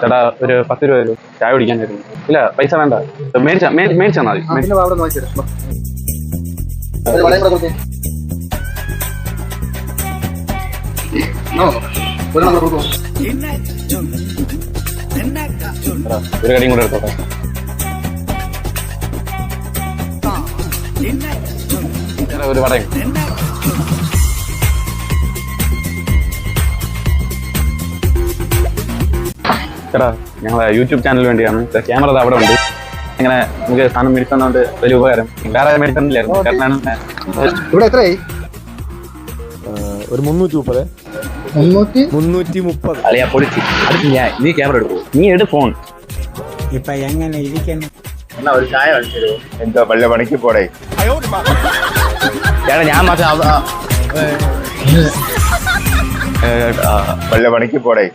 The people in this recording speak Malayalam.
ചേട്ടാ ഒരു പത്ത് രൂപ വരും ചായ കുടിക്കാനായിരുന്നു ഇല്ല പൈസ വേണ്ട. മേടിച്ചാ മേടിച്ചാ മതി. ഒരു കടിയും കൂടെ എടുത്തോട്ടെ. ഒരു വടയും. ചേട്ടാ ഞങ്ങളെ യൂട്യൂബ് ചാനലിന് വേണ്ടിയാണ്. ക്യാമറ അവിടെ ഉണ്ട്. ഇങ്ങനെ നമുക്ക് സാധനം മേടിച്ചതുകൊണ്ട് വലിയ ഉപകാരം. വേറെ മേടിച്ചിട്ടില്ലായിരുന്നു ചേട്ടനാണ് ഇവിടെ എത്രയായി? ഒരു മുന്നൂറ്റി മുപ്പത്. മുന്നൂറ്റി? മുപ്പത്. അളിയാ പൊളിച്ച്. അടുത്ത് ഞാൻ നീ ക്യാമറ എടുക്കൂ. നീ എടു ഫോൺ ഇപ്പൊ എങ്ങനെ ഇരിക്കുന്നു? എന്നാ ഒരു ചായ തരുമോ എന്തോ വല്ല പണിക്ക് പോടേ. ചേട്ടാ ഞാൻ മാത്രം വല്ല പണിക്ക് പോടേ.